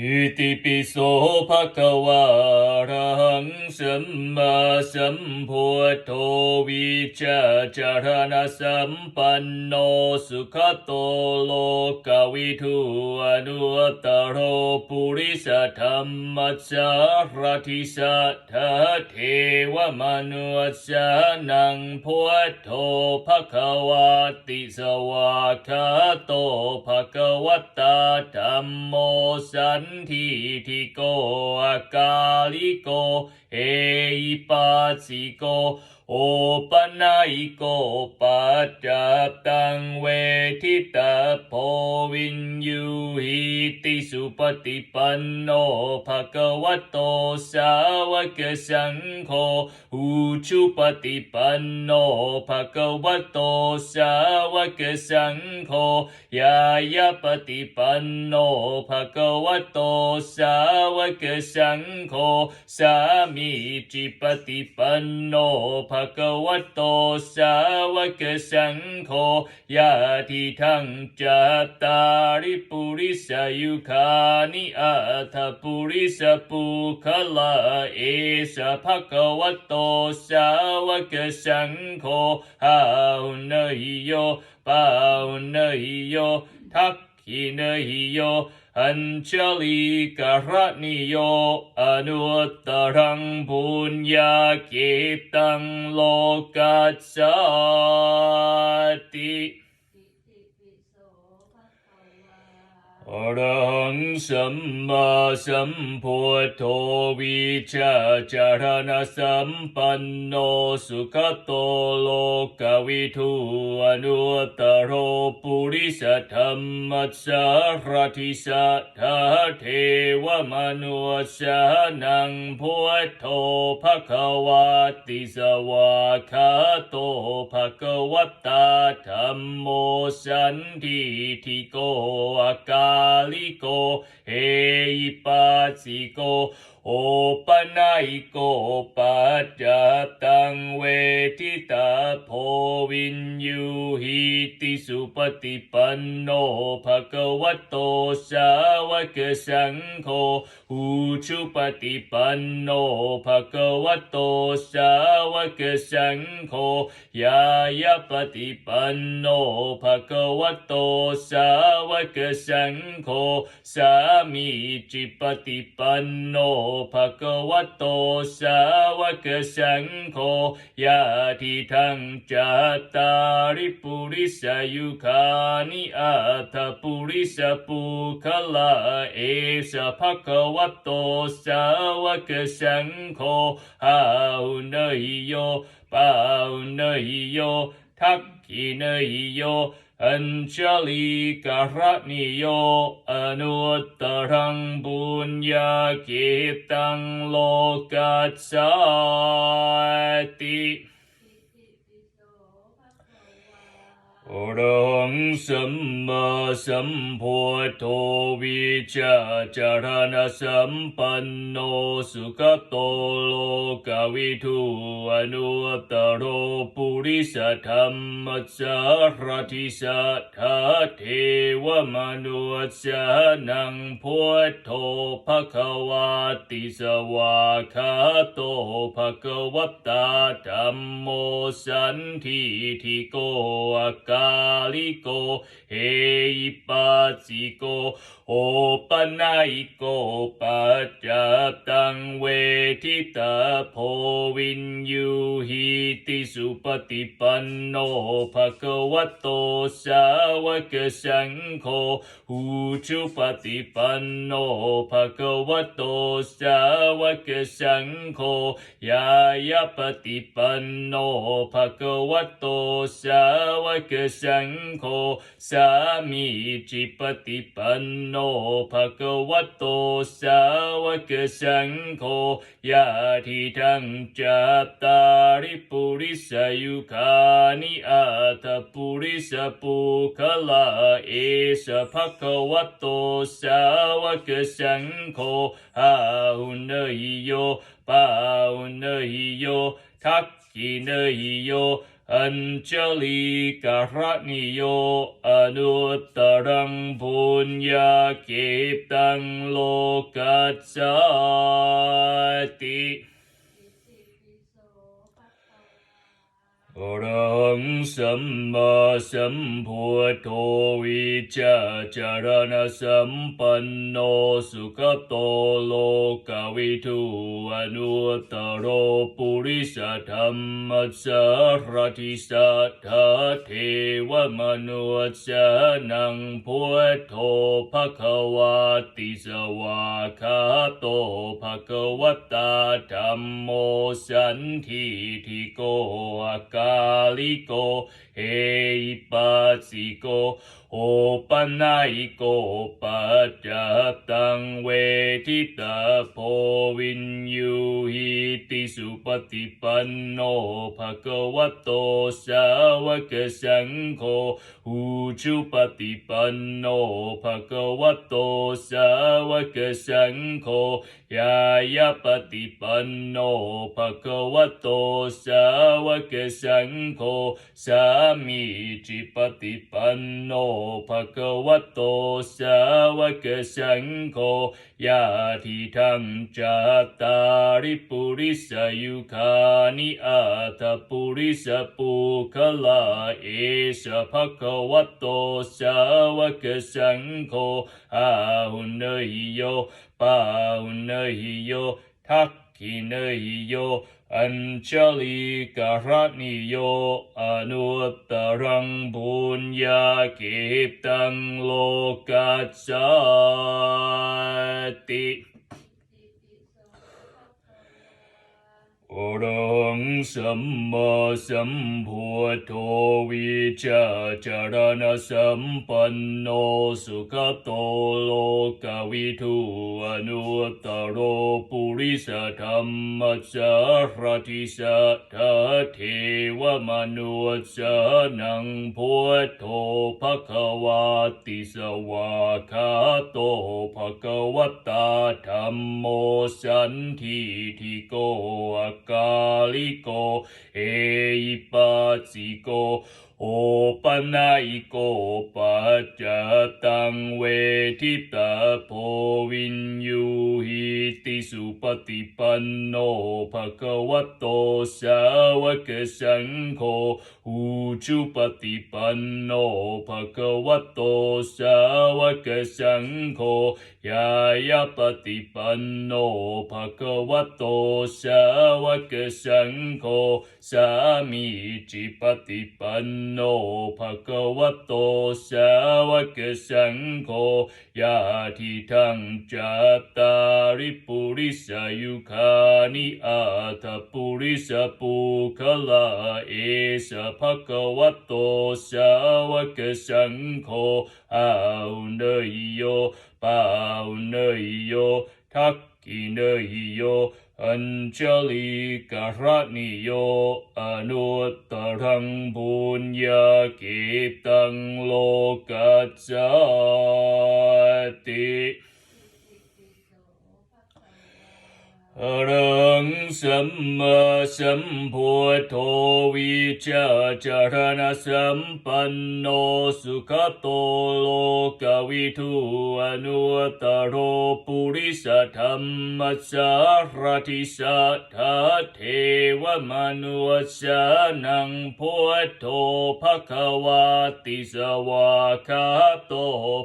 อิติปิโสภะคะวะระหังสัมมาสัมพุทโธวิชาจารณะสัมปันโนสุขโตโลกวิทูอนุตโรปุริสธรรมสารทิสัทธเทวมนุสานังพุทโธภะคะวะติสวากขาโตภะคะวะตาธัมโมสันทิทิโกอากาลิโกเอหิปัสสิ โอปนัยโกปัจจับตังเวทิตาโพวินยูหิติสุปฏิปันโนภะคะวะโตสาวกสังโฆอุชุปฏิปันโนภะคะวะโตสาวกสังโฆยายาปฏิปันโนภะคะวะโตสาวกสังโฆสามีจิปฏิปันโนภะคะวโตสาวกสังโฆยาทิทังจัตตาริปุริสยุคานิอัตปุริสปุคละเอสะภะคะวโตสาวกสังโฆหาหุนหิโยปาหุนหิโยทักขินหิโย อัญชลีกรณิโยอนุตตรังบุญญาเกตังโลกัสสติ อรังสัมมาสัมพุทโธวิชาจารณะสัมปันโนสุขโตโลกวิทูอนุตตรโรปุริสธรรมสารทิสัทธเทวมนุสานังพุทโธภะคะวะติสวากขาโตภะคะวตาธัมโมสันทิทิโกอากาลิโกเอหิปัสสิโกโอปนัยโกปัจจัตตังเวทิตาโพวินยูหิติสุปฏิปันโนภะคะวะโตสาวกสังโฆอุชุปฏิปันโนภะคะวะโฆยายาปฏิปันโนภะคสามีจิปฏิปันโนภะคะวะโตสาวกสังโฆยาทิทังจัตตาริปุริสยุคานิอัตปุริสปุคละเอสภะคะวะโตสาวกสังโฆอาหุนหิโยปาหุนหิโยทักขินหิโย อัญชลีกรณิโยอนุตตรังบุญญาเกตังโลกัสสติ รังสัมมาสัมพุทโธวิชาจารณะสัมปันโนสุขโตโลกวิทูอนุตตรโรปุริสธรรมสารทิสัทธะเทวมนุสานังพุทโธภะควะติสวากขาโตภะควตาธัมโมสันทิทิโกอากาลิโกเอหิปัสสิโกโอปนัยโกปัจจับตังเวทิตาโพวินยูหิติสุปฏิปันโนภะคะวะโตสาวกสังโฆอุชุปฏิปันโนภะคะวะโตสาวกสังโฆยายาปฏิปันโนภะคะวะโตสาวกสังโฆสามีจิปฏิปันโนภะคะวะโตสาวกสังโฆยาทิทังจัตตาริปุริสยุคานิอัตปุริสปุคละเอสภะคะวะโตสาวกสังโฆอาหุนหิโยปาหุนหิโยทักขินหิโย อนุตตรังปุญญาเกตังโลกัสสติ อรังสัมมาสัมพุทโธวิจาจารณสัมปันโนสุขโตโลกวิทูอนุตตโรปุริสธรรมสารทิสัทธาเทวมนุสานังพุทโธภควาติสวาคาโตภควตาธรรมโมสันทิทิโกอาการิโกเฮปัสสิโกโอปันไนโกปัจจตังเวทิตาโพวินยูหิติสุปฏิปันโนภะคะวะโตสาวกสังโฆอุชุปฏิปันโนภะคะวะโตสาวกสังโฆยายาปฏิปันโนโตสาวกสังโฆสามีจิปฏิปันโนภะคะวะโตสาวกสังโฆยาทิทังจัตตาริปุริสยุคานิอาตปุริสปุคลาเอสภะคะวะโตสาวกสังโฆอาหุนหิโยปาหุนหิโยทักขินหิโย อัญชลีการณิโยอนุตตรังบุญญาเกตังโลกัสสติอรั งสัมมาสัมพุทโธวิชาจารณสัมปันโนสุขโตโลกวิทูอนุตตโรปุริสธรรมสารทิสัทเทวมนุสานังพุทโธภควาติสวาคาโตภควตาธรรมโมสันทิทิโกอกาลิโกเอหิปัสสิ โอปันไนโกปัจจตังเวทิตาโพวินยูหิติสุปฏิปันโนภะคะวะโตสาวกสังโฆอุชุปฏิปันโนภะคะวะโตสาวกสังโฆยายาปฏิปันโนภะคะวะโตสาวกสังโฆ สามีจิปฏิปันโนภะคะวะโตสาวกสังโฆยาทิทังจัตตาริปุริสยุคานิอาตปุริสปุคลาเอสภะคะวะโตสาวกสังโฆอาหุเนยโยปาหุเนยโยทักกิเนยโย อัญชลิการณิโยอนุตตรังบุญญาเกตังโลกัจจติ อรังสัมมาสัมพุทโธวิชาจารณสัมปันโนสุขโตโลกวิทูอนุตตโรปุริสธรรมสารทิสัทธาเทวมนุสานังพุทโธภควาติสวาคาโต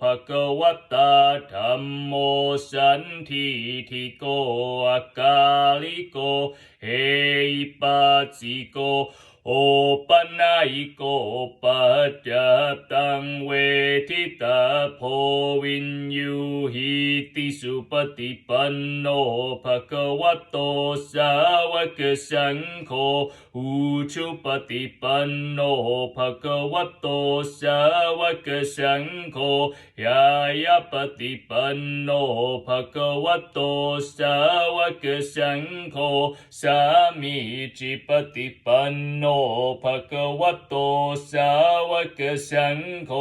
ภควตาธรรมโมสันทิทิโกอากาลิโกเฮปัสสิ โอปันไนโกปัจจตังเวทิตาโพวินยูหิติสุปฏิปันโนภะคะวะโตสาวกสังโฆอุชุปฏิปันโนภะคะวะโตสาวกสังโฆยายาปฏิปันโนภะคะวะโตสาวกสังโฆสามีจิปฏิปันโนภะคะวะโตสาวกสังโฆ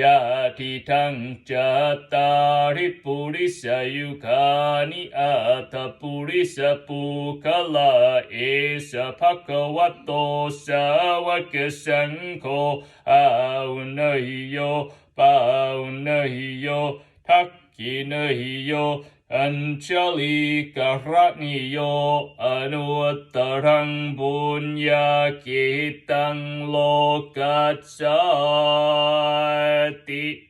ยะทิทังจัตตาริปุริสยุคานิอัตปุริสปุคละเอสภะคะวะโตสาวกสังโฆอาอุนหิโยปาอุนหิโยทักขินหิโย อัญชลิกรณิโยอนุตตรังบุญญากิตังโลกัสสติ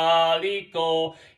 า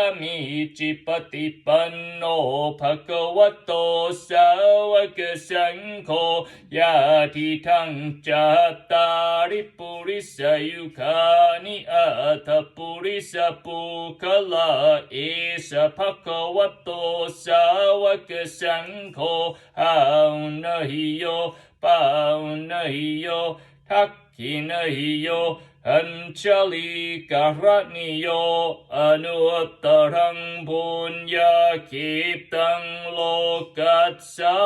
าลิจิปติปฏิปันโนภะคะวะโตสาวกสังโฆอุชุปฏิปันโนภควโตสาวกสังโฆยายาปฏิปันโนภะคะวะโตสาวกสังโฆสามีจิปฏิปันโนภะคะวะโตสาวกสังโฆยาทิทังจัตตาริปุริสยุคานิอัตปุริสปุคละเอสภะคะวะโตสาวกสังโฆอาอุนหิโยปาอุนหิโยทักขินหิโย อัญชลิกรณิโยอนุตตรังบุญญาคิตังโลกัสสา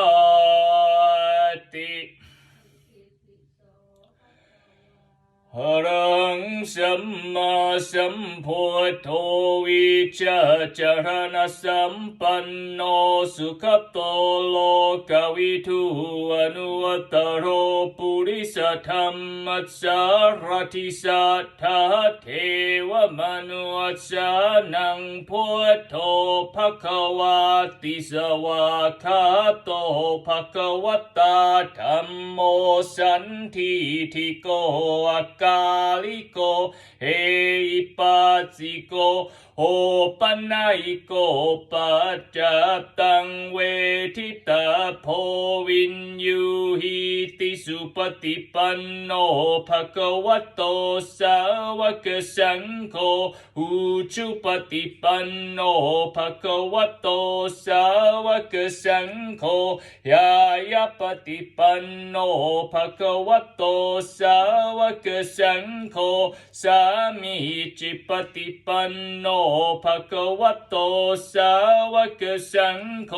รังสัมมาสัมพุทโธวิชาจารณสัมปันโนสุขโตโลกวิทูอนุตตโรปุริสธรรมสารทิสัทธาเทวมนุสานังพุทโธภควาติสวาคาโตภควตาธรรมโมสันทิทิโกอากาเฮอิปัสสิโกโอปันนัยโกปัจจัตตังเวทิตาโพวินยูหิติสุปฏิปันโนภะคะวะโตสาวกสังโฆอุชุปฏิปันโนภะคะวะโตสาวกสังโฆยายาปฏิปันโนภะคะวะโตสาวกสังโฆสามีจิปฏิปันโนภะคะวะโตสาวกสังโฆ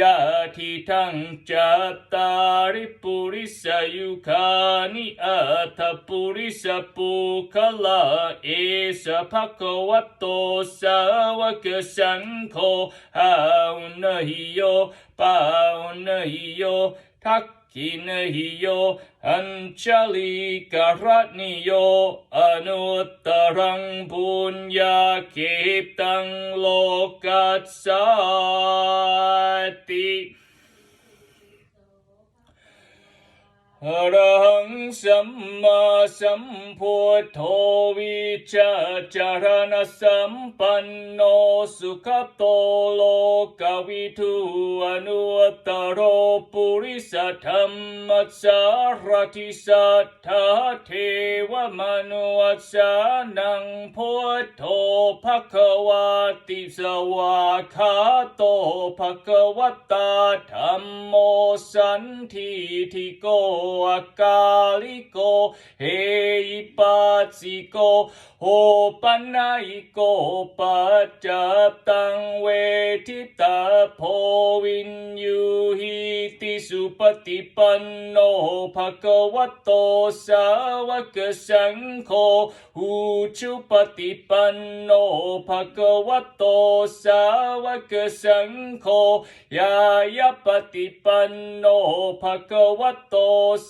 ยะทิทังจัตตาริปุริสยุคานิอัตปุริสปุคละเอสภะคะวะโตสาวกสังโฆอาอุนหิโยปาอุนหิโยทัก ขินหิโยอัญชลิกรณิโย อนุตตรังบุญญาคิตังสัมมาสัมพุทโธวิชาจารณสัมปันโนสุขโตโลกวิทูอนุตตโรปุริสธรรมสารทิสัทธาเทวมนุสานังพุทโธภควาติสวาคาโตภควตาธรรมโมสันทิทิโกอากาลิโกเฮอิปัสสิโกโอปั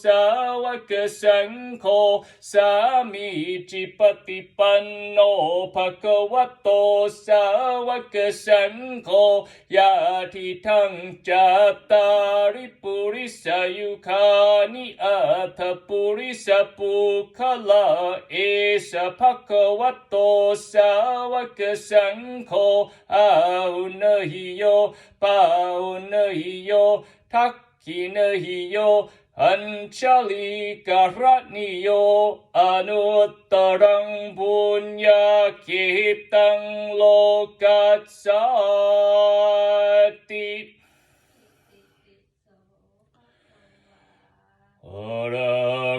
สาวกสังโฆสามีจิปติปันโนภะควัตโตสาวกสังโฆญาทิทั้งจัตาริปุริสายุคานิอัตปุริสปุคลาเอสภะควัตโตสาวกสังโฆอาุเนหิโยปาอุเนหิโยทักขิเนหิโย อัญชลิกรณิโยอนุตตรั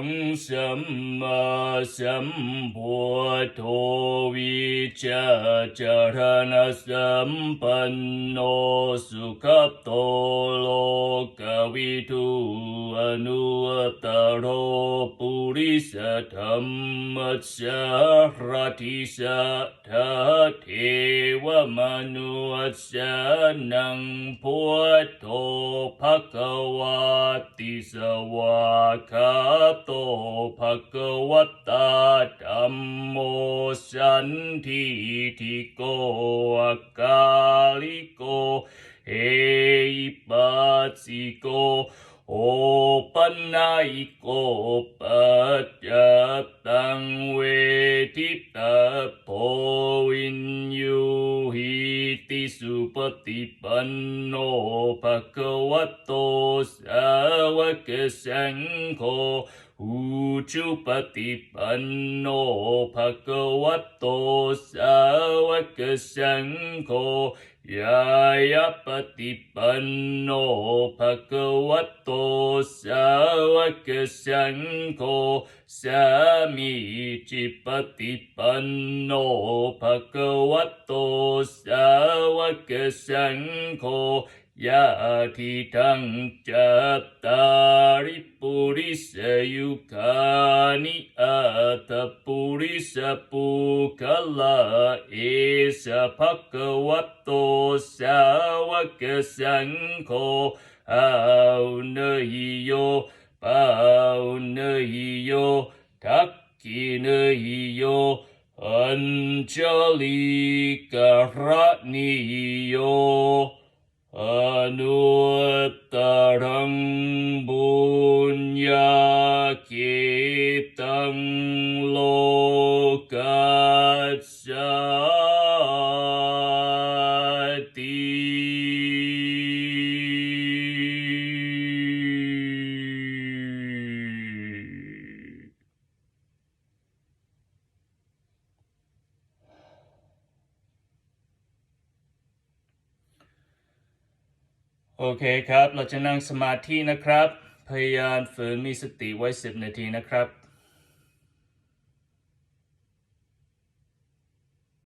งบุญญาคิตังสัมมาสัมพุทโธวิจาจารณสัมปันโนสุขโตโลกวิทูอนุตตโรปุริสธรรมสารติสัทเทวมนุสานังพุทโธภควาติสวากขาโตภควตาธัมโมสันทิทิโกอากาลิโกเอปัสสิโกโอปันนโกปัจจัตตังเวทิตาโพวินยูหิติสุปฏิปันโนภะคะวะโตสาวกสังโฆ อุจุปฏิปันโนภะคะวะโตสาวกสังโฆยายาปฏิปันโนภะคะวะโตสาวกสังโฆสามีจิป ฏิปันโนภะคะวะโตส โอเคครับ เราจะนั่งสมาธินะครับ พยายามฝืนมีสติไว้ 10 นาทีนะครับ